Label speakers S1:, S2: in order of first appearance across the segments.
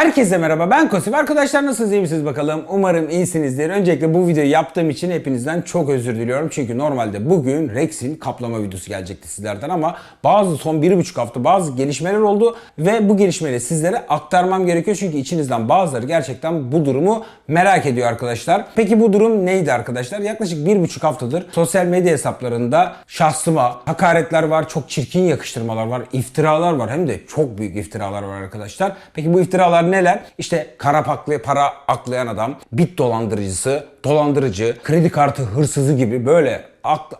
S1: Herkese merhaba ben Kosif. Arkadaşlar nasılsınız iyi misiniz bakalım? Umarım iyisinizdir. Öncelikle bu videoyu yaptığım için hepinizden çok özür diliyorum. Çünkü normalde bugün Rex'in kaplama videosu gelecekti sizlerden ama bazı son bir buçuk hafta bazı gelişmeler oldu ve bu gelişmeleri sizlere aktarmam gerekiyor. Çünkü içinizden bazıları gerçekten bu durumu merak ediyor arkadaşlar. Peki bu durum neydi arkadaşlar? Yaklaşık bir buçuk haftadır sosyal medya hesaplarında şahsıma hakaretler var, çok çirkin yakıştırmalar var, iftiralar var. Hem de çok büyük iftiralar var arkadaşlar. Peki bu iftiralar neler? İşte kara paklı, para aklayan adam, bit dolandırıcısı, dolandırıcı, kredi kartı hırsızı gibi böyle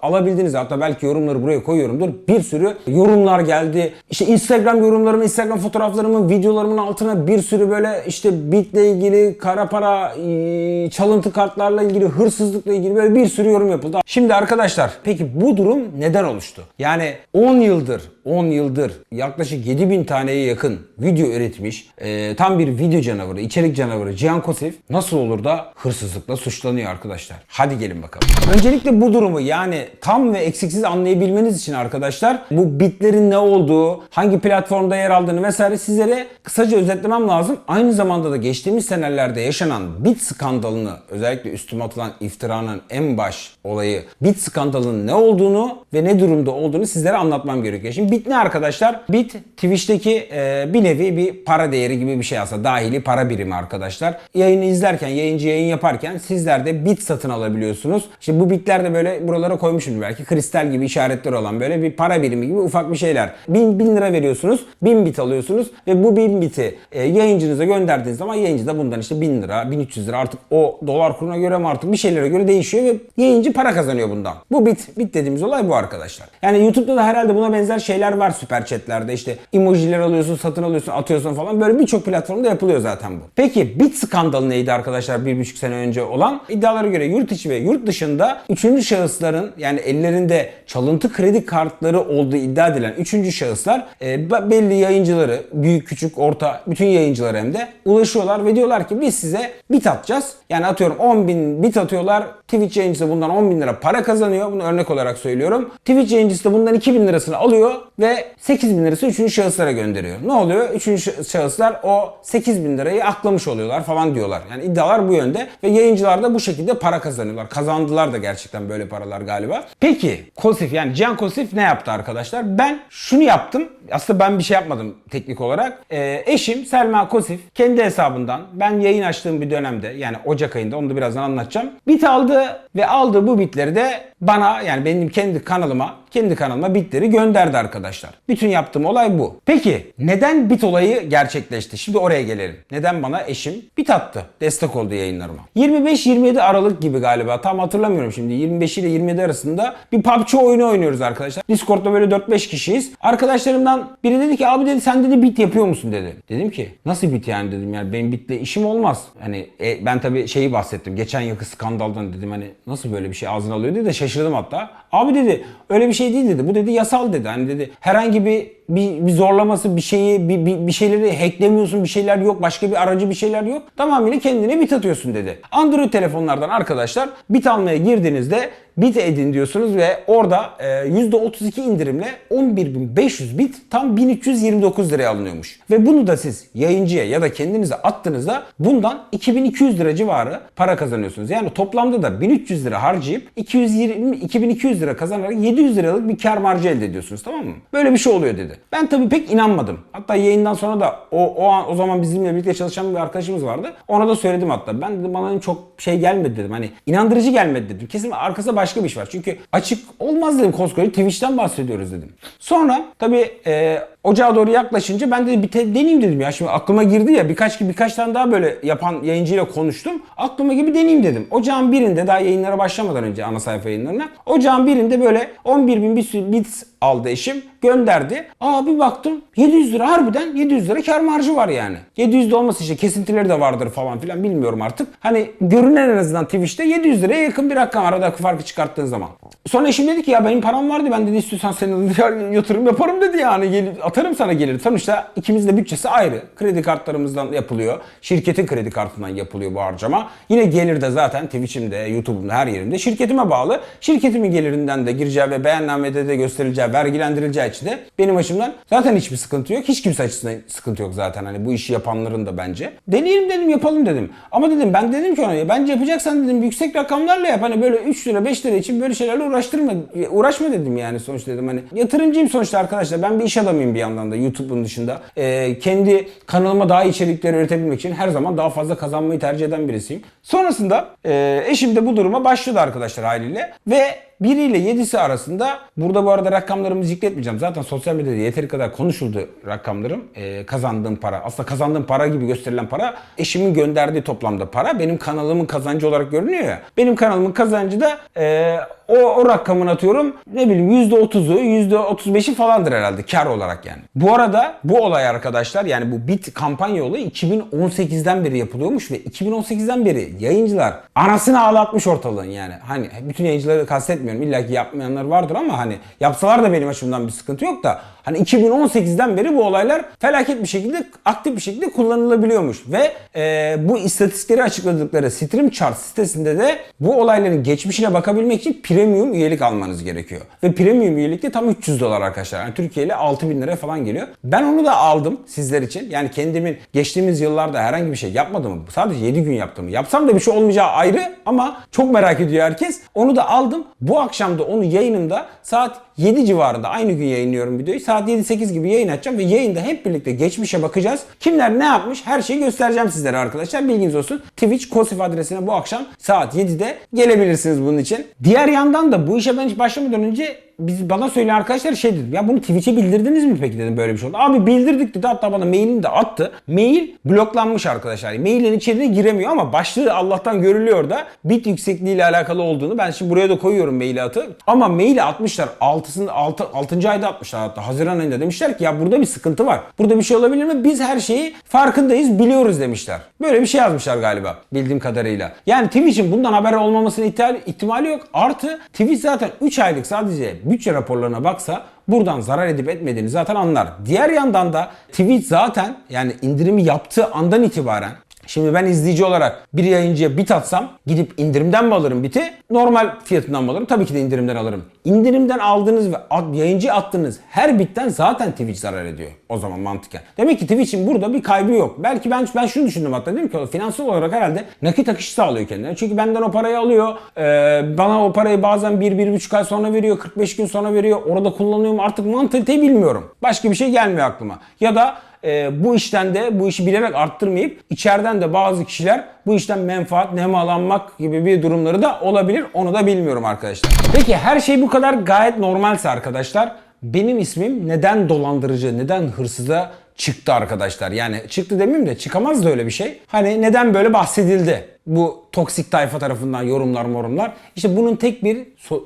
S1: alabildiğiniz hatta belki yorumları buraya koyuyorumdur. Bir sürü yorumlar geldi. İşte Instagram yorumlarımın, Instagram fotoğraflarımın, videolarımın altına bir sürü böyle işte bitle ilgili, kara para, eee, çalıntı kartlarla ilgili, hırsızlıkla ilgili böyle bir sürü yorum yapıldı. Şimdi arkadaşlar peki bu durum neden oluştu? Yani 10 yıldır 10 yıldır yaklaşık 7000 taneye yakın video üretmiş eee, tam bir video canavarı, içerik canavarı Cihan Kosif nasıl olur da hırsızlıkla suçlanıyor arkadaşlar? Hadi gelin bakalım. Öncelikle bu durumu yani tam ve eksiksiz anlayabilmeniz için arkadaşlar bu bitlerin ne olduğu, hangi platformda yer aldığını vesaire sizlere kısaca özetlemem lazım. Aynı zamanda da geçtiğimiz senelerde yaşanan bit skandalını özellikle üstüme atılan iftiranın en baş olayı bit skandalının ne olduğunu ve ne durumda olduğunu sizlere anlatmam gerekiyor. Şimdi bit ne arkadaşlar? Bit Twitch'teki e, bir nevi bir para değeri gibi bir şey aslında. Dahili para birimi arkadaşlar. Yayını izlerken, yayıncı yayın yaparken sizler de bit satın alabiliyorsunuz. İşte bu bitler de böyle buralara koymuşum belki. Kristal gibi işaretler olan böyle bir para birimi gibi ufak bir şeyler. 1000, 1000 lira veriyorsunuz. 1000 bit alıyorsunuz ve bu 1000 biti e, yayıncınıza gönderdiğiniz zaman yayıncı da bundan işte 1000 lira, 1300 lira artık o dolar kuruna göre mi artık bir şeylere göre değişiyor ve yayıncı para kazanıyor bundan. Bu bit, bit dediğimiz olay bu arkadaşlar. Yani YouTube'da da herhalde buna benzer şeyler var süper chatlerde. İşte emojiler alıyorsun, satın alıyorsun, atıyorsun falan. Böyle birçok platformda yapılıyor zaten bu. Peki bit skandalı neydi arkadaşlar bir buçuk sene önce olan? İddialara göre yurt içi ve yurt dışında üçüncü şahısların yani ellerinde çalıntı kredi kartları olduğu iddia edilen üçüncü şahıslar e, be- belli yayıncıları, büyük küçük orta bütün yayıncılar hem de ulaşıyorlar ve diyorlar ki biz size bit atacağız. Yani atıyorum 10 bin bit atıyorlar. Twitch yayıncısı bundan 10 bin lira para kazanıyor. Bunu örnek olarak söylüyorum. Twitch yayıncısı da bundan 2 bin lirasını alıyor ve 8 bin lirası üçüncü şahıslara gönderiyor. Ne oluyor? Üçüncü şahıslar o 8 bin lirayı aklamış oluyorlar falan diyorlar. Yani iddialar bu yönde ve yayıncılar da bu şekilde para kazanıyorlar. Kazandılar da gerçekten böyle paralar galiba. Peki Kosif yani Cihan Kosif ne yaptı arkadaşlar? Ben şunu yaptım. Aslında ben bir şey yapmadım teknik olarak. Ee, eşim Selma Kosif kendi hesabından ben yayın açtığım bir dönemde yani Ocak ayında onu da birazdan anlatacağım. Bit aldı ve aldığı bu bitleri de bana yani benim kendi kanalıma kendi kanalıma bitleri gönderdi arkadaşlar. Bütün yaptığım olay bu. Peki neden bit olayı gerçekleşti? Şimdi oraya gelelim. Neden bana eşim bit attı? Destek oldu yayınlarıma. 25-27 Aralık gibi galiba tam hatırlamıyorum şimdi. 25 ile 27 arasında bir PUBG oyunu oynuyoruz arkadaşlar. Discord'da böyle 4-5 kişiyiz. Arkadaşlarımdan biri dedi ki abi dedi sen dedi bit yapıyor musun dedi. Dedim ki nasıl bit yani dedim yani benim bitle işim olmaz. Hani e, ben tabii şeyi bahsettim. Geçen yılki skandaldan dedim hani nasıl böyle bir şey ağzına alıyor dedi de şaşırdım hatta. Abi dedi öyle bir şey değil dedi. Bu dedi yasal dedi. Hani dedi herhangi bir bir, bir zorlaması bir şeyi bir, bir, bir şeyleri hacklemiyorsun bir şeyler yok başka bir aracı bir şeyler yok tamamıyla kendine bit atıyorsun dedi. Android telefonlardan arkadaşlar bit almaya girdiğinizde bit edin diyorsunuz ve orada e, %32 indirimle 11.500 bit tam 1329 liraya alınıyormuş. Ve bunu da siz yayıncıya ya da kendinize attığınızda bundan 2200 lira civarı para kazanıyorsunuz. Yani toplamda da 1300 lira harcayıp 220 2200 lira kazanarak 700 liralık bir kar marjı elde ediyorsunuz tamam mı? Böyle bir şey oluyor dedi. Ben tabii pek inanmadım. Hatta yayından sonra da o o an o zaman bizimle birlikte çalışan bir arkadaşımız vardı. Ona da söyledim hatta. Ben dedim bana çok şey gelmedi dedim. Hani inandırıcı gelmedi dedim. Kesin arkasında başka bir iş var. Çünkü açık olmaz dedim koskoca Twitch'ten bahsediyoruz dedim. Sonra tabii e, ocağa doğru yaklaşınca ben de bir te- deneyeyim dedim ya. Şimdi aklıma girdi ya birkaç birkaç tane daha böyle yapan yayıncıyla konuştum. Aklıma gibi deneyeyim dedim. Ocağın birinde daha yayınlara başlamadan önce ana sayfa yayınlarına. Ocağın birinde böyle 11 bin bir bits aldı eşim. Gönderdi. Aa bir baktım 700 lira harbiden 700 lira kar marjı var yani. 700 de olması işte kesintileri de vardır falan filan bilmiyorum artık. Hani görünen en azından Twitch'te 700 liraya yakın bir rakam aradaki farkı çıkarttığın zaman. Sonra eşim dedi ki ya benim param vardı ben dedi istiyorsan senin yatırım yaparım dedi yani gelip atarım sana gelir. Sonuçta ikimizin de bütçesi ayrı. Kredi kartlarımızdan yapılıyor. Şirketin kredi kartından yapılıyor bu harcama. Yine gelir de zaten Twitch'imde, YouTube'umda her yerimde şirketime bağlı. Şirketimin gelirinden de gireceği ve beyannamede de gösterileceği, vergilendirileceği için de benim açımdan zaten hiçbir sıkıntı yok. Hiç kimse açısından sıkıntı yok zaten hani bu işi yapanların da bence. Deneyelim dedim yapalım dedim. Ama dedim ben dedim ki ona ya bence yapacaksan dedim yüksek rakamlarla yap. Hani böyle 3 lira 5 lira için böyle şeylerle uğraştırma. Uğraşma dedim yani sonuçta dedim hani. Yatırımcıyım sonuçta arkadaşlar. Ben bir iş adamıyım bir yandan da YouTube'un dışında. Ee, kendi kanalıma daha içerikler üretebilmek için her zaman daha fazla kazanmayı tercih eden birisiyim. Sonrasında e, eşim de bu duruma başladı arkadaşlar haliyle. Ve 1 ile 7'si arasında burada bu arada rakamlarımı zikretmeyeceğim. Zaten sosyal medyada yeteri kadar konuşuldu rakamlarım. Ee, kazandığım para. Aslında kazandığım para gibi gösterilen para eşimin gönderdiği toplamda para. Benim kanalımın kazancı olarak görünüyor ya. Benim kanalımın kazancı da e, o, o rakamını atıyorum. Ne bileyim %30'u %35'i falandır herhalde kar olarak yani. Bu arada bu olay arkadaşlar yani bu bit kampanya olayı 2018'den beri yapılıyormuş ve 2018'den beri yayıncılar anasını ağlatmış ortalığın yani. Hani bütün yayıncıları kastetmiyorum. İlla ki yapmayanlar vardır ama hani yapsalar da benim açımdan bir sıkıntı yok da hani 2018'den beri bu olaylar felaket bir şekilde aktif bir şekilde kullanılabiliyormuş ve e, bu istatistikleri açıkladıkları Stream Chart sitesinde de bu olayların geçmişine bakabilmek için premium üyelik almanız gerekiyor. Ve premium üyelik de tam 300 dolar arkadaşlar. Yani Türkiye ile 6000 liraya falan geliyor. Ben onu da aldım sizler için. Yani kendimin geçtiğimiz yıllarda herhangi bir şey yapmadım. Sadece 7 gün yaptım. Yapsam da bir şey olmayacağı ayrı ama çok merak ediyor herkes. Onu da aldım. Bu akşam da onu yayınımda saat 7 civarında aynı gün yayınlıyorum videoyu. Saat 7-8 gibi yayın açacağım ve yayında hep birlikte geçmişe bakacağız. Kimler ne yapmış her şeyi göstereceğim sizlere arkadaşlar. Bilginiz olsun. Twitch Kosif adresine bu akşam saat 7'de gelebilirsiniz bunun için. Diğer yandan da bu işe ben hiç başlamadan önce biz bana söyleyen arkadaşlar şey dedi. Ya bunu Twitch'e bildirdiniz mi peki dedim böyle bir şey oldu. Abi bildirdik dedi. Hatta bana mailini de attı. Mail bloklanmış arkadaşlar. Mailin içeriğine giremiyor ama başlığı Allah'tan görülüyor da bit yüksekliği ile alakalı olduğunu ben şimdi buraya da koyuyorum maili atı. Ama maili atmışlar. 6'sında 6. 6. ayda atmışlar hatta. Haziran ayında demişler ki ya burada bir sıkıntı var. Burada bir şey olabilir mi? Biz her şeyi farkındayız, biliyoruz demişler. Böyle bir şey yazmışlar galiba bildiğim kadarıyla. Yani Twitch'in bundan haber olmamasının ihtimali yok. Artı Twitch zaten 3 aylık sadece bütçe raporlarına baksa buradan zarar edip etmediğini zaten anlar. Diğer yandan da Twitch zaten yani indirimi yaptığı andan itibaren Şimdi ben izleyici olarak bir yayıncıya bit atsam gidip indirimden mi alırım biti? Normal fiyatından mı alırım? Tabii ki de indirimden alırım. İndirimden aldığınız ve at, yayıncı attığınız her bitten zaten Twitch zarar ediyor. O zaman mantıken. Demek ki Twitch'in burada bir kaybı yok. Belki ben ben şunu düşündüm hatta dedim ki finansal olarak herhalde nakit akışı sağlıyor kendine. Çünkü benden o parayı alıyor. Ee, bana o parayı bazen 1-1,5 ay sonra veriyor. 45 gün sonra veriyor. Orada kullanıyorum. Artık mantaliteyi bilmiyorum. Başka bir şey gelmiyor aklıma. Ya da e, bu işten de bu işi bilerek arttırmayıp içeriden de bazı kişiler bu işten menfaat, nemalanmak gibi bir durumları da olabilir. Onu da bilmiyorum arkadaşlar. Peki her şey bu kadar gayet normalse arkadaşlar benim ismim neden dolandırıcı, neden hırsıza çıktı arkadaşlar? Yani çıktı demeyeyim de çıkamaz da öyle bir şey. Hani neden böyle bahsedildi? Bu toksik tayfa tarafından yorumlar morumlar. İşte bunun tek bir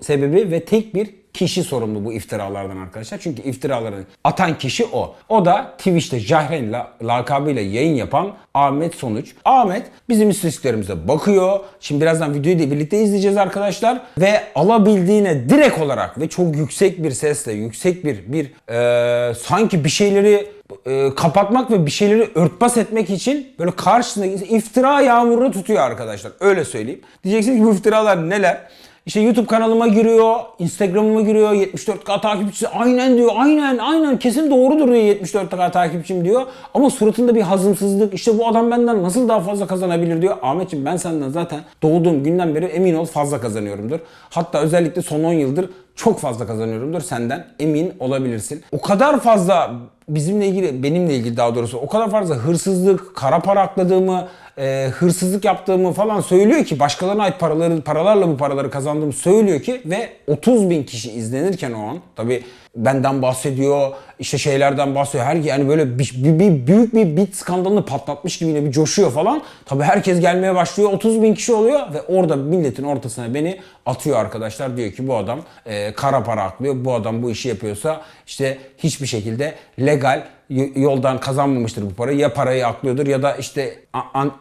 S1: sebebi ve tek bir kişi sorumlu bu iftiralardan arkadaşlar. Çünkü iftiraları atan kişi o. O da Twitch'te Jahren la- lakabıyla yayın yapan Ahmet Sonuç. Ahmet bizim istatistiklerimize bakıyor. Şimdi birazdan videoyu da birlikte izleyeceğiz arkadaşlar. Ve alabildiğine direkt olarak ve çok yüksek bir sesle, yüksek bir bir e, sanki bir şeyleri e, kapatmak ve bir şeyleri örtbas etmek için böyle karşısında iftira yağmurunu tutuyor arkadaşlar. Öyle söyleyeyim. Diyeceksiniz ki bu iftiralar neler? İşte YouTube kanalıma giriyor, Instagram'ıma giriyor, 74k takipçisi aynen diyor, aynen aynen kesin doğrudur diyor 74k takipçim diyor. Ama suratında bir hazımsızlık, işte bu adam benden nasıl daha fazla kazanabilir diyor. Ahmetciğim ben senden zaten doğduğum günden beri emin ol fazla kazanıyorumdur. Hatta özellikle son 10 yıldır çok fazla kazanıyorumdur senden emin olabilirsin. O kadar fazla bizimle ilgili, benimle ilgili daha doğrusu o kadar fazla hırsızlık, kara para akladığımı, e, hırsızlık yaptığımı falan söylüyor ki başkalarına ait paraları, paralarla bu paraları kazandığımı söylüyor ki ve 30 bin kişi izlenirken o an tabi benden bahsediyor işte şeylerden bahsediyor her yani böyle bir, bir, bir büyük bir bit skandalını patlatmış gibi yine bir coşuyor falan tabi herkes gelmeye başlıyor 30 bin kişi oluyor ve orada milletin ortasına beni atıyor arkadaşlar diyor ki bu adam e, kara para aklıyor bu adam bu işi yapıyorsa işte hiçbir şekilde legal yoldan kazanmamıştır bu parayı. Ya parayı aklıyordur ya da işte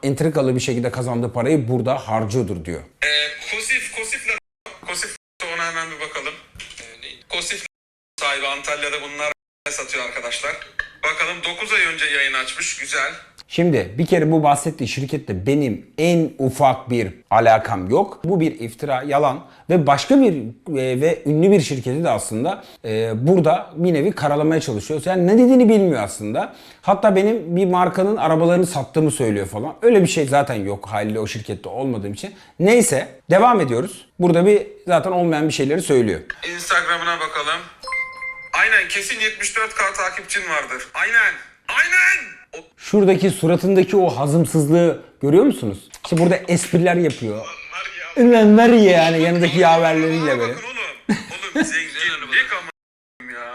S1: entrikalı bir şekilde kazandığı parayı burada harcıyordur diyor.
S2: Kosif, Kosif'le Kosif ona hemen bir bakalım. Ee, neydi? Kosif sahibi Antalya'da bunlar satıyor arkadaşlar. Bakalım 9 ay önce yayın açmış. Güzel.
S1: Şimdi bir kere bu bahsettiği şirkette benim en ufak bir alakam yok. Bu bir iftira, yalan ve başka bir e, ve ünlü bir şirketi de aslında e, burada bir nevi karalamaya çalışıyor. Yani ne dediğini bilmiyor aslında. Hatta benim bir markanın arabalarını sattığımı söylüyor falan. Öyle bir şey zaten yok haliyle o şirkette olmadığım için. Neyse devam ediyoruz. Burada bir zaten olmayan bir şeyleri söylüyor.
S2: Instagram'ına bakalım. Aynen kesin 74k takipçin vardır. Aynen. Aynen. O,
S1: Şuradaki suratındaki o hazımsızlığı görüyor musunuz? İşte burada espriler yapıyor. var ya. Yani yanındaki yaverleriyle böyle.
S2: Bakın oğlum. Oğlum zenginlik ama ya.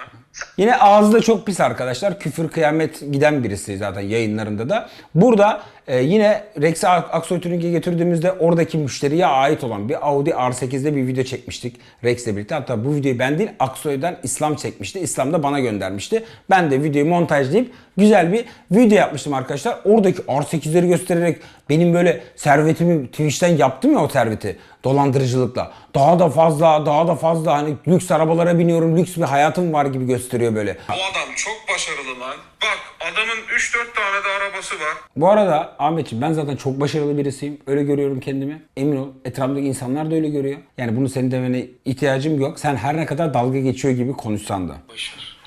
S1: Yine ağzı da çok pis arkadaşlar. Küfür kıyamet giden birisi zaten yayınlarında da. Burada e, yine Rex'i Aksoy Tuning'e götürdüğümüzde oradaki müşteriye ait olan bir Audi R8'de bir video çekmiştik Rex'le birlikte. Hatta bu videoyu ben değil Aksoy'dan İslam çekmişti. İslam da bana göndermişti. Ben de videoyu montajlayıp güzel bir video yapmıştım arkadaşlar. Oradaki R8'leri göstererek benim böyle servetimi Twitch'ten yaptım ya o serveti dolandırıcılıkla. Daha da fazla, daha da fazla hani lüks arabalara biniyorum, lüks bir hayatım var gibi gösteriyor böyle.
S2: Bu adam çok başarılı lan. Bak adamın 3-4 tane de arabası var.
S1: Bu arada Ahmetciğim ben zaten çok başarılı birisiyim. Öyle görüyorum kendimi. Emin ol etrafımdaki insanlar da öyle görüyor. Yani bunu senin demene ihtiyacım yok. Sen her ne kadar dalga geçiyor gibi konuşsan da.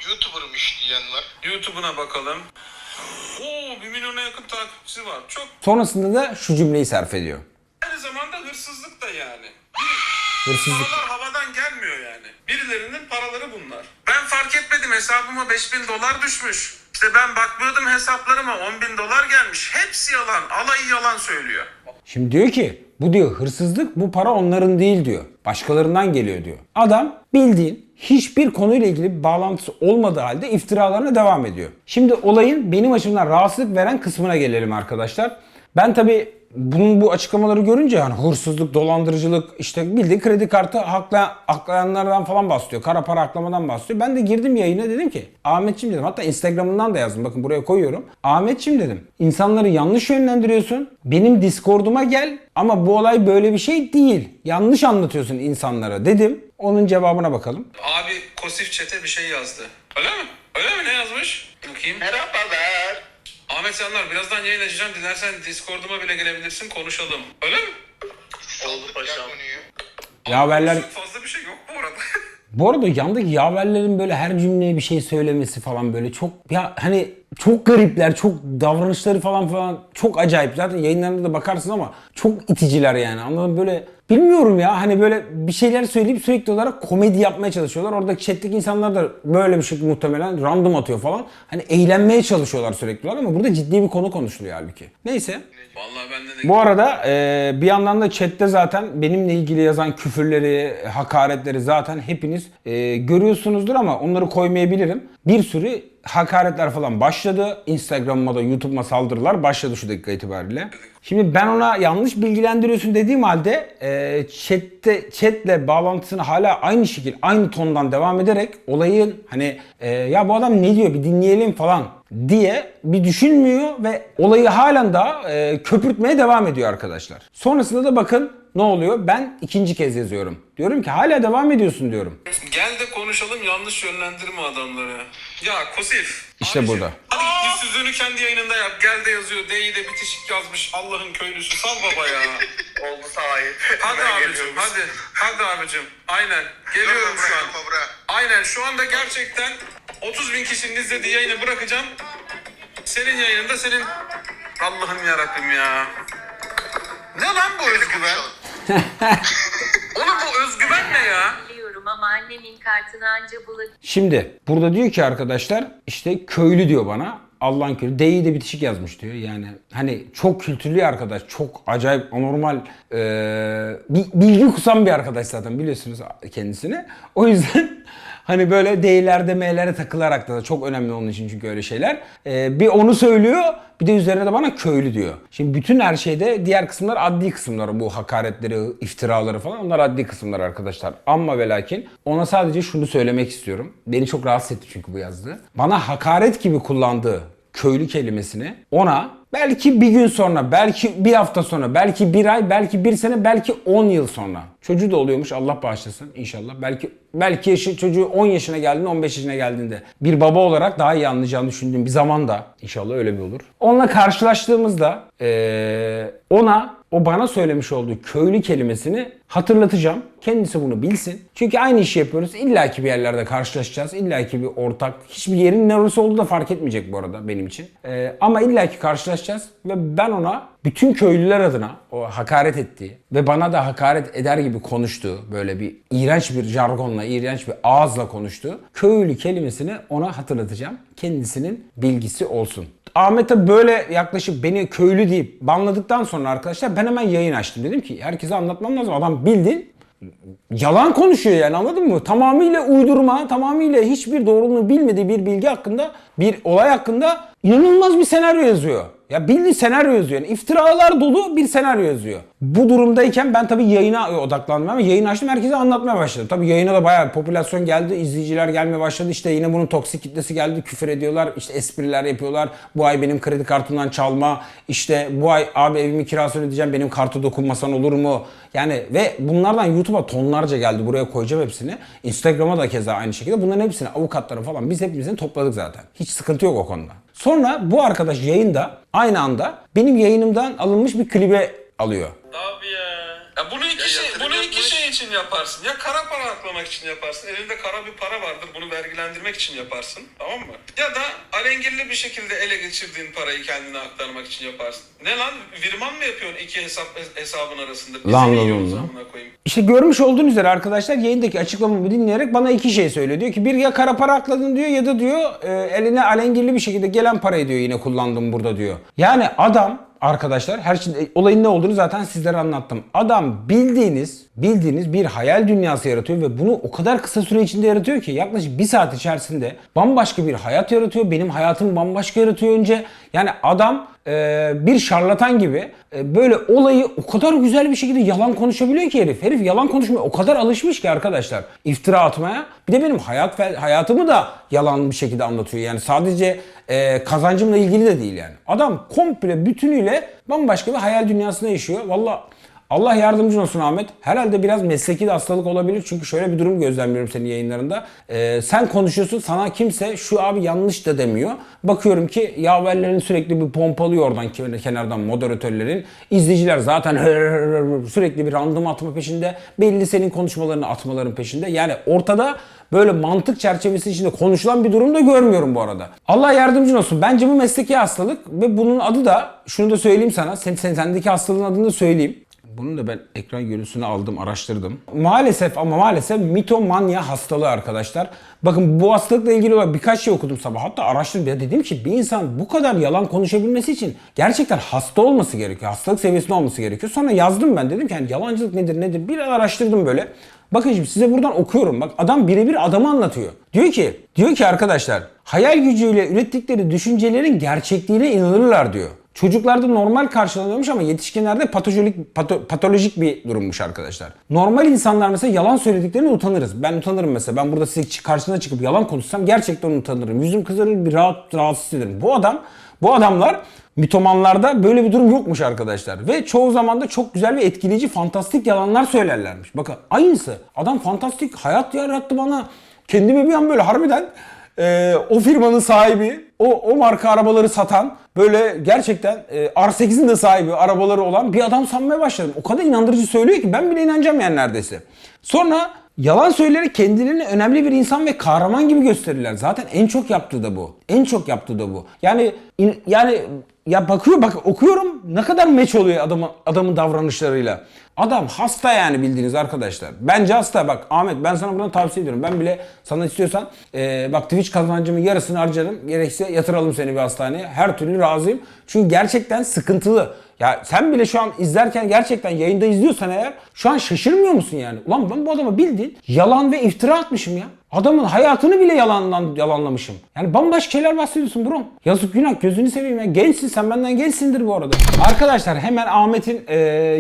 S3: YouTuber'mış diyen var.
S2: YouTube'una bakalım. Oo 1 milyona yakın takipçisi var. Çok
S1: Sonrasında da şu cümleyi sarf ediyor.
S2: aynı zamanda hırsızlık da yani.
S1: Hırsızlık.
S2: Paralar havadan gelmiyor yani. Birilerinin paraları bunlar. Ben fark etmedim hesabıma 5000 dolar düşmüş. İşte ben bakmıyordum hesaplarıma 10 bin dolar gelmiş. Hepsi yalan. Alayı yalan söylüyor.
S1: Şimdi diyor ki bu diyor hırsızlık bu para onların değil diyor. Başkalarından geliyor diyor. Adam bildiğin hiçbir konuyla ilgili bir bağlantısı olmadığı halde iftiralarına devam ediyor. Şimdi olayın benim açımdan rahatsızlık veren kısmına gelelim arkadaşlar. Ben tabi bunun bu açıklamaları görünce yani hırsızlık, dolandırıcılık, işte bildiğin kredi kartı hakla, aklayanlardan falan bahsediyor. Kara para aklamadan bahsediyor. Ben de girdim yayına dedim ki Ahmetçim dedim. Hatta Instagram'ından da yazdım. Bakın buraya koyuyorum. Ahmetçim dedim. İnsanları yanlış yönlendiriyorsun. Benim Discord'uma gel ama bu olay böyle bir şey değil. Yanlış anlatıyorsun insanlara dedim. Onun cevabına bakalım.
S2: Abi Kosif Çete bir şey yazdı. Öyle mi? Öyle mi? Ne yazmış? Bakayım.
S3: Merhabalar.
S2: Ahmet Canlar birazdan yayın açacağım. Dilersen Discord'uma bile gelebilirsin konuşalım. Öyle mi?
S3: Oldu paşam.
S1: Yaverler
S2: Çok fazla bir şey yok bu arada.
S1: Bu arada yandaki yaverlerin böyle her cümleye bir şey söylemesi falan böyle çok ya hani çok garipler, çok davranışları falan falan çok acayip. Zaten yayınlarında da bakarsın ama çok iticiler yani. Anladın mı? böyle bilmiyorum ya hani böyle bir şeyler söyleyip sürekli olarak komedi yapmaya çalışıyorlar. Oradaki chat'teki insanlar da böyle bir şey muhtemelen random atıyor falan. Hani eğlenmeye çalışıyorlar sürekli olarak ama burada ciddi bir konu konuşuluyor halbuki. Neyse.
S2: Vallahi bende de
S1: Bu arada e, bir yandan da chatte zaten benimle ilgili yazan küfürleri, hakaretleri zaten hepiniz e, görüyorsunuzdur ama onları koymayabilirim. Bir sürü hakaretler falan başladı. Instagram'ıma da YouTube'uma saldırılar başladı şu dakika itibariyle. Şimdi ben ona yanlış bilgilendiriyorsun dediğim halde e, chatte, chatle bağlantısını hala aynı şekil, aynı tondan devam ederek olayın hani e, ya bu adam ne diyor bir dinleyelim falan diye bir düşünmüyor ve olayı halen daha e, köpürtmeye devam ediyor arkadaşlar. Sonrasında da bakın ne oluyor? Ben ikinci kez yazıyorum. Diyorum ki hala devam ediyorsun diyorum.
S2: Gel de konuşalım yanlış yönlendirme adamları. Ya Kosif.
S1: İşte
S2: abicim,
S1: burada.
S2: Hadi yüzsüzlüğünü kendi yayınında yap. Gel de yazıyor. D'yi de bitişik yazmış. Allah'ın köylüsü. Sal baba ya.
S3: Oldu sahip.
S2: Hadi
S3: Ben
S2: abicim
S3: geliyorum.
S2: hadi. Hadi abicim. Aynen. Geliyorum şu an. Aynen şu anda gerçekten 30 bin kişinin izlediği yayını bırakacağım. Senin yayınında senin... Allah'ım yarabbim ya. Ne lan bu özgüven? Oğlum bu özgüven ne ya?
S4: Ama annemin kartını anca bulabilirim.
S1: Şimdi burada diyor ki arkadaşlar işte köylü diyor bana. Allah'ın köylü. D'yi de bitişik yazmış diyor. Yani hani çok kültürlü arkadaş. Çok acayip anormal e, bi- bilgi kusan bir arkadaş zaten biliyorsunuz kendisini. O yüzden hani böyle D'lerde M'lere takılarak da çok önemli onun için çünkü öyle şeyler. E, bir onu söylüyor bir de üzerine de bana köylü diyor. Şimdi bütün her şeyde diğer kısımlar adli kısımları. Bu hakaretleri, iftiraları falan onlar adli kısımlar arkadaşlar. Ama ve lakin ona sadece şunu söylemek istiyorum. Beni çok rahatsız etti çünkü bu yazdığı. Bana hakaret gibi kullandığı köylü kelimesini ona Belki bir gün sonra, belki bir hafta sonra, belki bir ay, belki bir sene, belki 10 yıl sonra. Çocuğu da oluyormuş Allah bağışlasın inşallah. Belki belki yaşı, çocuğu 10 yaşına geldiğinde 15 yaşına geldiğinde bir baba olarak daha iyi anlayacağını düşündüğüm bir zamanda inşallah öyle bir olur. Onunla karşılaştığımızda eee, ona o bana söylemiş olduğu köylü kelimesini hatırlatacağım. Kendisi bunu bilsin. Çünkü aynı işi yapıyoruz. İlla ki bir yerlerde karşılaşacağız. İlla ki bir ortak. Hiçbir yerin neresi olduğu da fark etmeyecek bu arada benim için. Ee, ama illa ki karşılaşacağız. Ve ben ona bütün köylüler adına o hakaret ettiği ve bana da hakaret eder gibi konuştuğu böyle bir iğrenç bir jargonla, iğrenç bir ağızla konuştuğu köylü kelimesini ona hatırlatacağım. Kendisinin bilgisi olsun. Ahmet'e böyle yaklaşıp beni köylü deyip banladıktan sonra arkadaşlar ben hemen yayın açtım. Dedim ki herkese anlatmam lazım. Adam bildi yalan konuşuyor yani anladın mı? Tamamıyla uydurma, tamamıyla hiçbir doğruluğunu bilmediği bir bilgi hakkında, bir olay hakkında inanılmaz bir senaryo yazıyor. Ya bildiğin senaryo yazıyor. Yani iftiralar dolu bir senaryo yazıyor. Bu durumdayken ben tabii yayına odaklandım ama yayın açtım herkese anlatmaya başladım. Tabii yayına da bayağı popülasyon geldi, izleyiciler gelmeye başladı. İşte yine bunun toksik kitlesi geldi, küfür ediyorlar, işte espriler yapıyorlar. Bu ay benim kredi kartımdan çalma, işte bu ay abi evimin kirasını ödeyeceğim benim kartı dokunmasan olur mu? Yani ve bunlardan YouTube'a tonlarca geldi. Buraya koyacağım hepsini. Instagram'a da keza aynı şekilde. Bunların hepsini avukatları falan biz hepimizin topladık zaten. Hiç sıkıntı yok o konuda. Sonra bu arkadaş yayında aynı anda benim yayınımdan alınmış bir klibe alıyor.
S2: Abi ya. Ya bunu iki şey,
S3: yatırım
S2: bunu iki
S3: yapmış.
S2: şey için yaparsın. Ya kara para aklamak için yaparsın. Elinde kara bir para vardır. Bunu vergilendirmek için yaparsın. Tamam mı? Ya da alengirli bir şekilde ele geçirdiğin parayı kendine aktarmak için yaparsın. Ne lan? Virman mı yapıyorsun iki hesap hesabın arasında? Bizi
S1: Lan lan lan. İşte görmüş olduğunuz üzere arkadaşlar yayındaki açıklamamı dinleyerek bana iki şey söylüyor. Diyor ki bir ya kara para akladın diyor ya da diyor e, eline alengirli bir şekilde gelen parayı diyor yine kullandım burada diyor. Yani adam arkadaşlar her şey olayın ne olduğunu zaten sizlere anlattım. Adam bildiğiniz bildiğiniz bir hayal dünyası yaratıyor ve bunu o kadar kısa süre içinde yaratıyor ki yaklaşık bir saat içerisinde bambaşka bir hayat yaratıyor. Benim hayatım bambaşka yaratıyor önce. Yani adam e, bir şarlatan gibi e, böyle olayı o kadar güzel bir şekilde yalan konuşabiliyor ki herif. Herif yalan konuşmaya o kadar alışmış ki arkadaşlar iftira atmaya. Bir de benim hayat hayatımı da yalan bir şekilde anlatıyor. Yani sadece e, kazancımla ilgili de değil yani. Adam komple bütünüyle bambaşka bir hayal dünyasında yaşıyor. Valla Allah yardımcın olsun Ahmet. Herhalde biraz mesleki de hastalık olabilir. Çünkü şöyle bir durum gözlemliyorum senin yayınlarında. Ee, sen konuşuyorsun sana kimse şu abi yanlış da demiyor. Bakıyorum ki yaverlerin sürekli bir pompalıyor oradan ke- kenardan moderatörlerin. İzleyiciler zaten sürekli bir random atma peşinde. Belli senin konuşmalarını atmaların peşinde. Yani ortada böyle mantık çerçevesi içinde konuşulan bir durum da görmüyorum bu arada. Allah yardımcın olsun. Bence bu mesleki hastalık ve bunun adı da şunu da söyleyeyim sana. Sen, sen sendeki hastalığın adını da söyleyeyim. Bunun da ben ekran görüntüsünü aldım, araştırdım. Maalesef ama maalesef mitomanya hastalığı arkadaşlar. Bakın bu hastalıkla ilgili olarak birkaç şey okudum sabah. Hatta araştırdım. Ya dedim ki bir insan bu kadar yalan konuşabilmesi için gerçekten hasta olması gerekiyor. Hastalık seviyesinde olması gerekiyor. Sonra yazdım ben. Dedim ki yani yalancılık nedir nedir? Bir araştırdım böyle. Bakın şimdi size buradan okuyorum. Bak adam birebir adamı anlatıyor. Diyor ki, diyor ki arkadaşlar hayal gücüyle ürettikleri düşüncelerin gerçekliğine inanırlar diyor. Çocuklarda normal karşılanıyormuş ama yetişkinlerde patolojik pato- patolojik bir durummuş arkadaşlar. Normal insanlar mesela yalan söylediklerine utanırız. Ben utanırım mesela. Ben burada size karşısına çıkıp yalan konuşsam gerçekten utanırım. Yüzüm kızarır, bir rahat rahatsız hissederim. Bu adam, bu adamlar mitomanlarda böyle bir durum yokmuş arkadaşlar. Ve çoğu zaman da çok güzel ve etkileyici, fantastik yalanlar söylerlermiş. Bakın aynısı. Adam fantastik hayat yarattı bana. Kendimi bir an böyle harbiden e, o firmanın sahibi, o, o marka arabaları satan, böyle gerçekten e, R8'in de sahibi arabaları olan bir adam sanmaya başladım. O kadar inandırıcı söylüyor ki ben bile inanacağım yani neredeyse. Sonra yalan söyleyerek kendilerini önemli bir insan ve kahraman gibi gösterirler. Zaten en çok yaptığı da bu. En çok yaptığı da bu. Yani in- yani ya bakıyor bak okuyorum ne kadar meç oluyor adamın adamın davranışlarıyla. Adam hasta yani bildiğiniz arkadaşlar. Bence hasta bak Ahmet ben sana buradan tavsiye ediyorum. Ben bile sana istiyorsan e, bak Twitch kazancımın yarısını harcarım. Gerekse yatıralım seni bir hastaneye. Her türlü razıyım. Çünkü gerçekten sıkıntılı. Ya sen bile şu an izlerken gerçekten yayında izliyorsan eğer şu an şaşırmıyor musun yani? Ulan ben bu adama bildiğin yalan ve iftira atmışım ya. Adamın hayatını bile yalanlan, yalanlamışım. Yani bambaşka şeyler bahsediyorsun bro. Yazık günah gözünü seveyim ya. Gençsin sen benden gençsindir bu arada. Arkadaşlar hemen Ahmet'in e,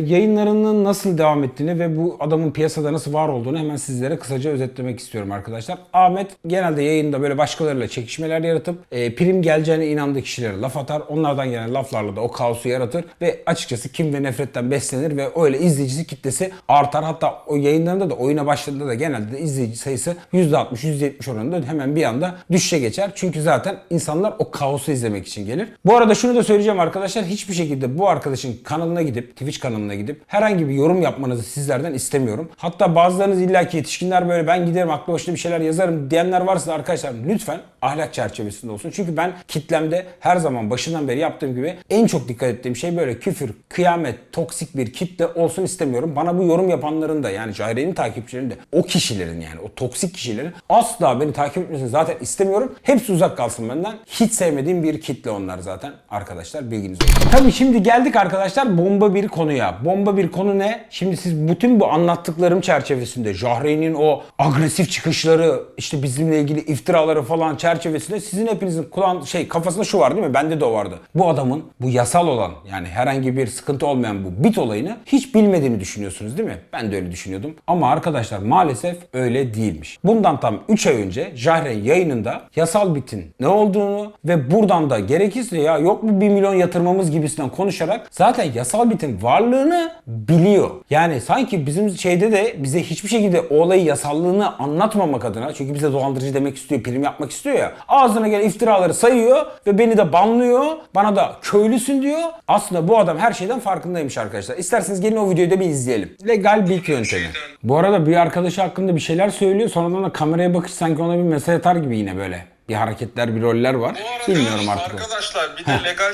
S1: yayınlarının nasıl devam ettiğini ve bu adamın piyasada nasıl var olduğunu hemen sizlere kısaca özetlemek istiyorum arkadaşlar. Ahmet genelde yayında böyle başkalarıyla çekişmeler yaratıp e, prim geleceğine inandığı kişilere laf atar. Onlardan gelen laflarla da o kaosu yaratır ve açıkçası kim ve nefretten beslenir ve öyle izleyicisi kitlesi artar. Hatta o yayınlarında da oyuna başladığında da genelde de izleyici sayısı %60-%70 oranında hemen bir anda düşüşe geçer. Çünkü zaten insanlar o kaosu izlemek için gelir. Bu arada şunu da söyleyeceğim arkadaşlar. Hiçbir şekilde bu arkadaşın kanalına gidip, Twitch kanalına gidip herhangi bir yorum yapmanızı sizlerden istemiyorum. Hatta bazılarınız illaki yetişkinler böyle ben giderim aklı başında bir şeyler yazarım diyenler varsa da arkadaşlar lütfen ahlak çerçevesinde olsun. Çünkü ben kitlemde her zaman başından beri yaptığım gibi en çok dikkat ettiğim şey böyle küfür, kıyamet, toksik bir kitle olsun istemiyorum. Bana bu yorum yapanların da yani Cahre'nin takipçilerinin de o kişilerin yani o toksik kişilerin asla beni takip etmesini zaten istemiyorum. Hepsi uzak kalsın benden. Hiç sevmediğim bir kitle onlar zaten arkadaşlar bilginiz olsun. Tabii şimdi geldik arkadaşlar bomba bir konuya. Bomba bir konu ne? Şimdi siz bütün bu anlattıklarım çerçevesinde Jahre'nin o agresif çıkışları işte bizimle ilgili iftiraları falan çerçevesinde sizin hepinizin kulağın şey kafasında şu var değil mi? Bende de o vardı. Bu adamın bu yasal olan yani herhangi bir sıkıntı olmayan bu bit olayını hiç bilmediğini düşünüyorsunuz değil mi? Ben de öyle düşünüyordum. Ama arkadaşlar maalesef öyle değilmiş. Bundan tam 3 ay önce Jahre yayınında yasal bitin ne olduğunu ve buradan da gerekirse ya yok mu 1 milyon yatırmamız gibisinden konuşarak zaten yasal bitin varlığını biliyor. Yani sanki bizim şeyde de bize hiçbir şekilde o olayı yasallığını anlatmamak adına çünkü bize dolandırıcı demek istiyor, prim yapmak istiyor ya. Ağzına gelen iftiraları sayıyor ve beni de banlıyor. Bana da köylüsün diyor. Aslında bu adam her şeyden farkındaymış arkadaşlar. İsterseniz gelin o videoyu da bir izleyelim. Legal bilk yöntemi. Bu arada bir arkadaşı hakkında bir şeyler söylüyor. Sonradan da kameraya bakış sanki ona bir mesaj atar gibi yine böyle. Bir hareketler, bir roller var. Bilmiyorum artık.
S2: arkadaşlar bir de legal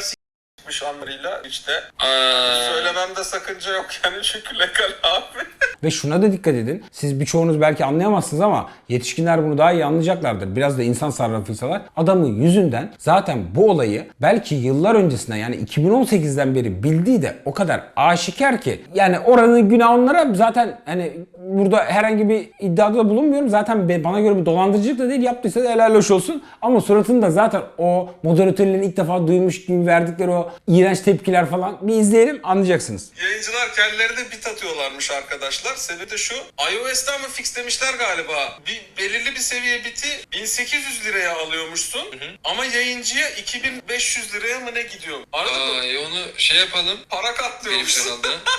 S2: çıkmış anlarıyla işte. Söylememde sakınca yok yani çünkü legal abi.
S1: Ve şuna da dikkat edin. Siz birçoğunuz belki anlayamazsınız ama yetişkinler bunu daha iyi anlayacaklardır. Biraz da insan sarrafıysalar. Adamın yüzünden zaten bu olayı belki yıllar öncesinden yani 2018'den beri bildiği de o kadar aşikar ki. Yani oranın günah onlara zaten hani burada herhangi bir iddiada da bulunmuyorum. Zaten bana göre bir dolandırıcılık da değil. Yaptıysa da helal hoş olsun. Ama suratında zaten o moderatörlerin ilk defa duymuş gibi verdikleri o iğrenç tepkiler falan bir izleyelim anlayacaksınız.
S2: Yayıncılar kendilerine bit atıyorlarmış arkadaşlar. Sebebi de şu. iOS'ten mi fixlemişler galiba? Bir belirli bir seviye biti 1800 liraya alıyormuşsun. Ama yayıncıya 2500 liraya mı ne gidiyor? Anladın mı?
S5: Aa, e onu şey yapalım.
S2: Para
S5: Benim
S2: katlıyormuşsun.
S5: kanalda.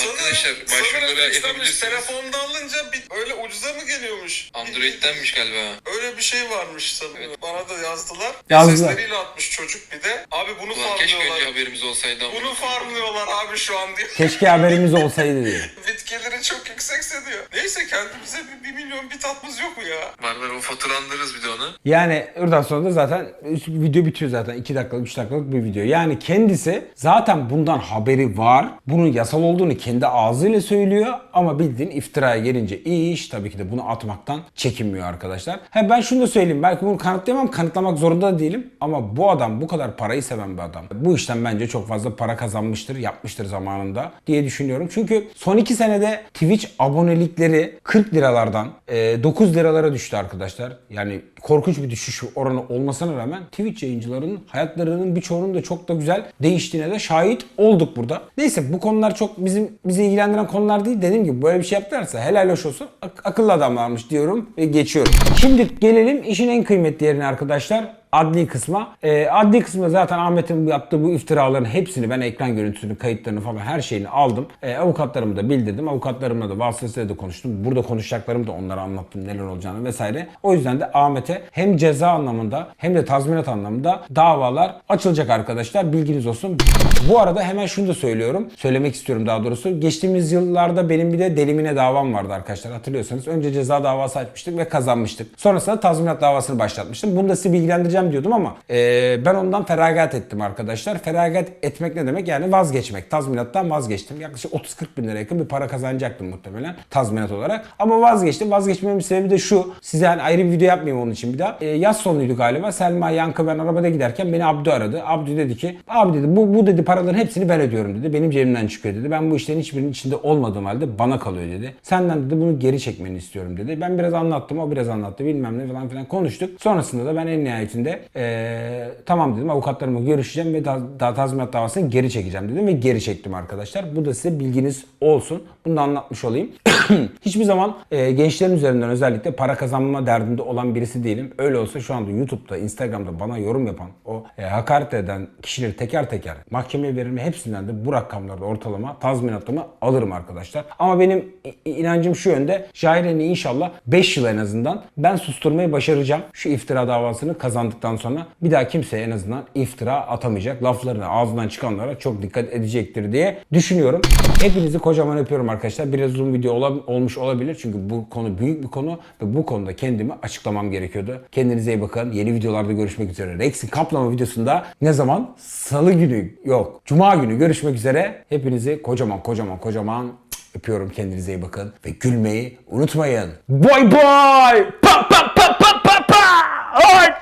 S5: Arkadaşlar, başvuruları yapabilirsiniz.
S2: Telefonda alınca bir, öyle ucuza mı geliyormuş?
S5: Android'denmiş galiba.
S2: Öyle bir şey varmış sanırım. Bana da yazdılar.
S1: Yazdılar.
S2: Sesleriyle atmış çocuk bir de. Abi bunu
S5: Ulan keşke önce
S2: farmlıyorlar.
S5: haberimiz olsaydı ama.
S2: Bunu farmlıyorlar abi şu an diyor.
S1: Keşke haberimiz olsaydı diyor.
S2: Bitkileri çok yüksekse diyor. Neyse kendimize bir, bir milyon bit atmız yok mu ya?
S5: Var var o faturanlarız bir de onu.
S1: Yani oradan sonra da zaten video bitiyor zaten. 2 dakikalık 3 dakikalık bir video. Yani kendisi zaten bundan haberi var. Bunun yasal olduğunu kendi ağzıyla söylüyor. Ama bildiğin iftiraya gelince iyi iş tabii ki de bunu atmaktan çekinmiyor arkadaşlar. He ben şunu da söyleyeyim. Belki bunu kanıtlayamam. Kanıtlamak zorunda da değilim. Ama bu adam bu kadar parayı seven bir adam. Bu işten bence çok fazla para kazanmıştır. Yapmıştır zamanında diye düşünüyorum. Çünkü son 2 senede Twitch abonelikleri 40 liralardan e, 9 liralara düştü arkadaşlar. Yani korkunç bir düşüş oranı olmasına rağmen Twitch yayıncılarının hayatlarının birçoğunun da çok da güzel değiştiğine de şahit olduk burada. Neyse bu konular çok bizim bizi ilgilendiren konular değil. Dediğim gibi böyle bir şey yaptılarsa helal hoş olsun. Ak- akıllı adamlarmış diyorum ve geçiyorum. Şimdi gelelim işin en kıymetli yerine arkadaşlar adli kısma. Ee, adli kısmında zaten Ahmet'in yaptığı bu iftiraların hepsini ben ekran görüntüsünü, kayıtlarını falan her şeyini aldım. Ee, avukatlarımı da bildirdim. Avukatlarımla da vasıtasıyla da konuştum. Burada konuşacaklarımı da onlara anlattım neler olacağını vesaire. O yüzden de Ahmet'e hem ceza anlamında hem de tazminat anlamında davalar açılacak arkadaşlar. Bilginiz olsun. Bu arada hemen şunu da söylüyorum. Söylemek istiyorum daha doğrusu. Geçtiğimiz yıllarda benim bir de delimine davam vardı arkadaşlar. Hatırlıyorsanız önce ceza davası açmıştık ve kazanmıştık. Sonrasında tazminat davasını başlatmıştım. Bunu da size bilgilendireceğim vereceğim diyordum ama e, ben ondan feragat ettim arkadaşlar. Feragat etmek ne demek? Yani vazgeçmek. Tazminattan vazgeçtim. Yaklaşık 30-40 bin lira yakın bir para kazanacaktım muhtemelen tazminat olarak. Ama vazgeçtim. Vazgeçmemin sebebi de şu. Size hani ayrı bir video yapmayayım onun için bir daha. E, yaz sonuydu galiba. Selma, Yankı ben arabada giderken beni Abdü aradı. Abdü dedi ki abi dedi bu, bu dedi paraların hepsini ben ödüyorum dedi. Benim cebimden çıkıyor dedi. Ben bu işlerin hiçbirinin içinde olmadığım halde bana kalıyor dedi. Senden dedi bunu geri çekmeni istiyorum dedi. Ben biraz anlattım. O biraz anlattı. Bilmem ne falan filan konuştuk. Sonrasında da ben en nihayetinde eee, tamam dedim avukatlarımla görüşeceğim ve daha, daha tazminat davasını geri çekeceğim dedim ve geri çektim arkadaşlar. Bu da size bilginiz olsun. Bunu da anlatmış olayım. Hiçbir zaman e, gençlerin üzerinden özellikle para kazanma derdinde olan birisi değilim. Öyle olsa şu anda YouTube'da, Instagram'da bana yorum yapan, o e, hakaret eden kişileri teker teker mahkemeye veririm. Hepsinden de bu rakamlarda ortalama tazminatımı alırım arkadaşlar. Ama benim inancım şu yönde. Jahiren'i inşallah 5 yıl en azından ben susturmayı başaracağım. Şu iftira davasını kazandıktan sonra bir daha kimseye en azından iftira atamayacak. Laflarına ağzından çıkanlara çok dikkat edecektir diye düşünüyorum. Hepinizi kocaman öpüyorum arkadaşlar. Biraz uzun video ola- olmuş olabilir. Çünkü bu konu büyük bir konu ve bu konuda kendimi açıklamam gerekiyordu. Kendinize iyi bakın. Yeni videolarda görüşmek üzere. Rex'in kaplama videosunda ne zaman? Salı günü yok. Cuma günü görüşmek üzere. Hepinizi kocaman kocaman kocaman öpüyorum. Kendinize iyi bakın ve gülmeyi unutmayın. Bye bye. Pa pa pa pa pa pa. Ay!